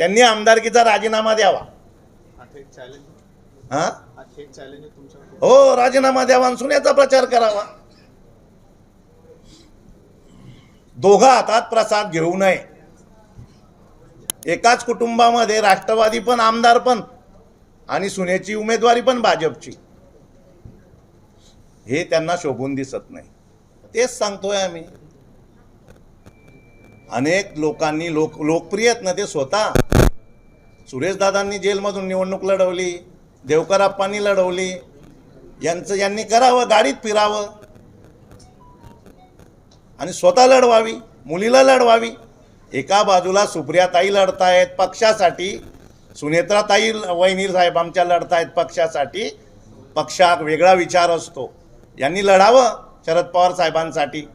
त्यांनी आमदारकीचा राजीनामा द्यावा. हा राजीनामा द्यावा आणि सुनेचा प्रचार करावा. दोघा हातात प्रसाद घेऊ नये. एकाच कुटुंबामध्ये राष्ट्रवादी पण आमदार पण आणि सुनेची उमेदवारी पण भाजपची. हे त्यांना शोभून दिसत नाही. तेच सांगतोय आम्ही. अनेक लोकांनी लोक लोकप्रिय आहेत ना ते स्वतः. सुरेशदादांनी जेलमधून निवडणूक लढवली देवकराप्पांनी लढवली यांचं यांनी करावं गाडीत फिरावं. आणि स्वतः लढवावी मुलीला लढवावी. एका बाजूला सुप्रियाताई लढतायत पक्षासाठी सुनेत्राताई वहिनी साहेब आमच्या लढतायत पक्षासाठी. पक्षात वेगळा विचार असतो. यांनी लढावं शरद पवार साहेबांसाठी.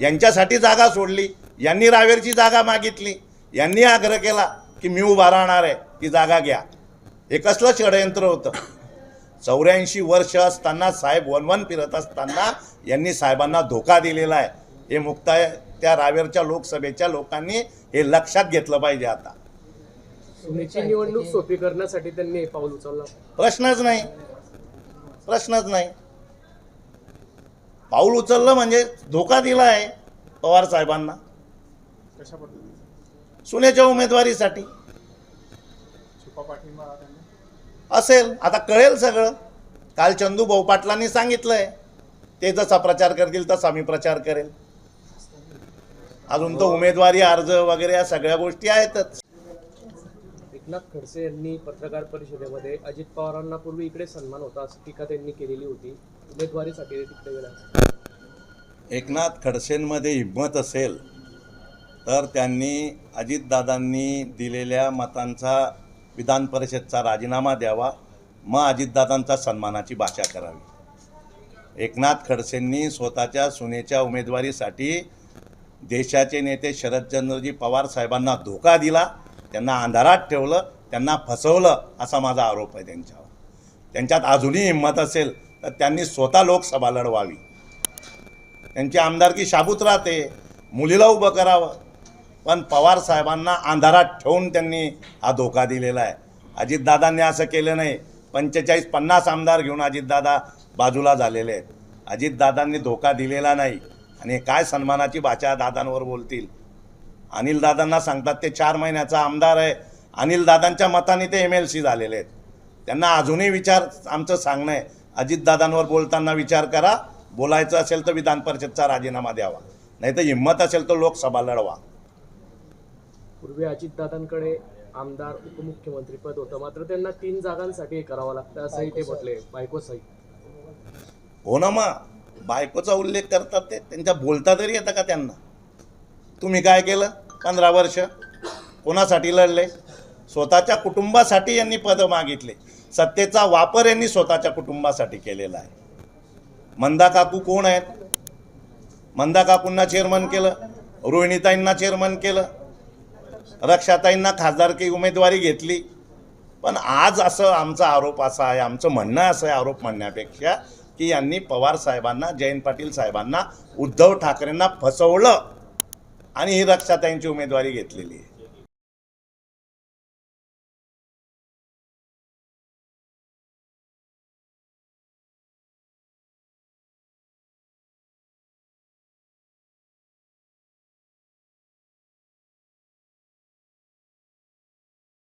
यांच्यासाठी जागा सोडली. यांनी रावेरची जागा मागितली. यांनी आग्रह केला. की मी उभा राहणार आहे ती जागा घ्या. हे कसलं षडयंत्र होतं. चौऱ्याऐंशी वर्ष असताना साहेब वनवन फिरत असताना यांनी साहेबांना धोका दिलेला आहे. हे मुक्ताय त्या रावेरच्या लोकसभेच्या लोकांनी हे लक्षात घेतलं पाहिजे आता. निवडणूक सोपी करण्यासाठी त्यांनी पाऊल उचललं. प्रश्नच नाही. प्रश्नच नाही. पाऊल उचललं म्हणजे धोका दिला आहे पवार साहेबांना. कशा पद्धतीचा सुनेच्या उमेदवारीसाठी. हा असेल. आता कळेल सगळं. काल चंदू भाऊ पाटलांनी सांगितलंय. ते जसा प्रचार करतील तसा मी प्रचार करेल. अजून तो उमेदवारी अर्ज वगैरे या सगळ्या गोष्टी आहेतच. एकनाथ खडसे यांनी पत्रकार परिषदेमध्ये अजित पवारांना पूर्वी इकडे सन्मान होता अशी टीका त्यांनी केलेली होती. उमेदवारीसाठी ते तिकडे गेला. एकनाथ खडसेंमध्ये हिंमत असेल तर त्यांनी अजितदादांनी दिलेल्या मतांचा विधान परिषदचा राजीनामा द्यावा. मग अजितदादांचा सन्मानाची भाषा करावी. एकनाथ खडसेंनी स्वतःच्या सुनेच्या उमेदवारीसाठी देशाचे नेते शरदचंद्रजी पवार साहेबांना धोका दिला. त्यांना अंधारात ठेवलं त्यांना फसवलं असा माझा आरोप आहे त्यांच्यावर. त्यांच्यात अजूनही हिंमत असेल तर त्यांनी स्वतः लोकसभा लढवावी. त्यांची आमदारकी शाबूत राहते. मुलीला उभं करावं. पण पवार साहेबांना अंधारात ठेवून त्यांनी हा धोका दिलेला आहे. अजितदादांनी असं केलं नाही. पंचेचाळीस पन्नास आमदार घेऊन अजितदादा बाजूला झालेले आहेत. अजितदादांनी धोका दिलेला नाही. आणि काय सन्मानाची भाषा दादांवर बोलतील? अनिलदादांना सांगतात ते चार महिन्याचा आमदार आहे. अनिलदादांच्या मताने ते एम एल सी झालेले आहेत. त्यांना अजूनही विचार आमचं सांगणं आहे. अजितदादांवर बोलताना विचार करा. बोलायचं असेल तर विधान परिषदचा राजीनामा द्यावा. नाही तर हिंमत असेल तर लोकसभा लढवा. पूर्वी अजितदादांकडे आमदार उपमुख्यमंत्री पद होतं. मात्र त्यांना तीन जागांसाठी हे करावं लागतं असंही ते म्हटले. बायको सहित हो ना मग बायकोचा उल्लेख करतात ते. त्यांच्या बोलता तरी येतं का त्यांना? तुम्ही काय केलं पंधरा वर्ष? कोणासाठी लढले? स्वतःच्या कुटुंबासाठी यांनी पदं मागितले. सत्तेचा वापर यांनी स्वतःच्या कुटुंबासाठी केलेला आहे. मंदा काकू कोण आहेत? मंदा काकूंना चेअरमन केलं. रोहिणीताईंना चेअरमन केलं. रक्षाताईंना खासदारकी उमेदवारी घेतली. पण आज असं आमचा आरोप असा आहे आमचं म्हणणं असं आहे आरोप म्हणण्यापेक्षा की यांनी पवार साहेबांना जयंत पाटील साहेबांना उद्धव ठाकरेंना फसवलं आणि ही रक्षाताईंची उमेदवारी घेतलेली आहे.